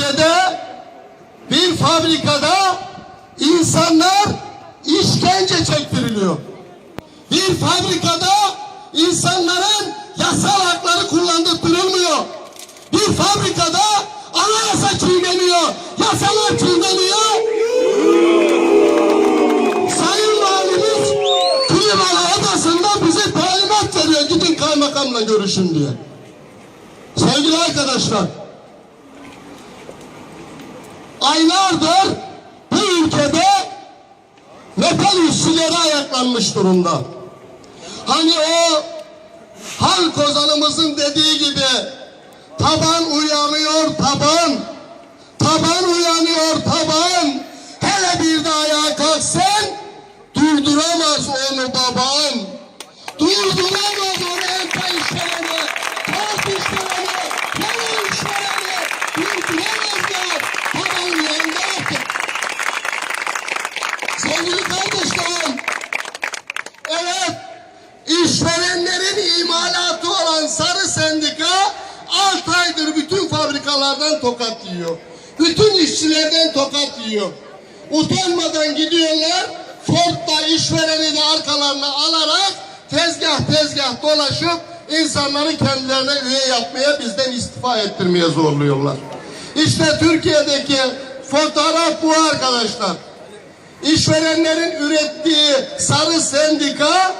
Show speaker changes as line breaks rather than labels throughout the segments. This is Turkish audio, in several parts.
ülkede bir fabrikada insanlar işkence çektiriliyor. Bir fabrikada insanların yasal hakları kullandırılmıyor. Bir fabrikada anayasa çiğneniyor, yasalar çiğneniyor. Sayın Valimiz Klimalı Adası'nda bize talimat veriyor. Gidin kaymakamla görüşün diye. Sevgili arkadaşlar, aylardır bu ülkede metal işçileri ayaklanmış durumda. Hani o halk ozanımızın dediği gibi taban uyanıyor taban, taban uyanıyor taban. Hele bir de ayağa kalksan durduramaz onu baban. Durduramaz onu empa işvereni, kart işvereni, yalan işvereni. Durduramazlar. Taban uyandı artık. Sevgili kardeşlerim, evet, işverenlerin imalatı olan Sarı Sendika 6 aydır bütün fabrikalardan tokat yiyor. Bütün işçilerden tokat yiyor. Utanmadan gidiyorlar, Ford'da işvereni de arkalarına alarak tezgah tezgah dolaşıp insanları kendilerine üye yapmaya bizden istifa ettirmeye zorluyorlar. İşte Türkiye'deki fotoğraf bu arkadaşlar. İşverenlerin ürettiği sarı sendika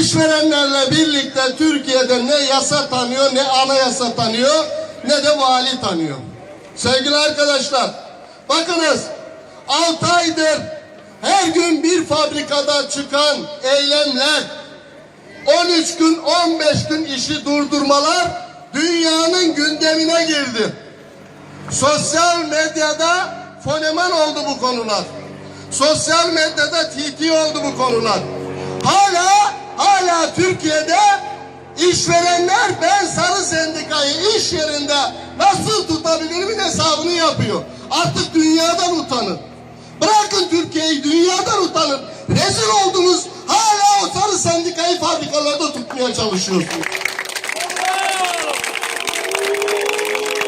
işverenlerle birlikte Türkiye'de ne yasa tanıyor ne anayasa tanıyor ne de vali tanıyor. Sevgili arkadaşlar bakınız 6 aydır her gün bir fabrikada çıkan eylemler 13 gün 15 gün işi durdurmalar dünyanın gündemine girdi. Sosyal medyada foneman oldu bu konular. Sosyal medyada TT oldu bu konular. Hala hala Türkiye'de işverenler ben sarı sendikayı iş yerinde nasıl tutabilirimin hesabını yapıyor. Artık dünyadan utanın. Bırakın Türkiye'yi dünyadan utanın. Rezil oldunuz. Hala o sarı sendikayı fabrikalarda tutmaya çalışıyorsunuz.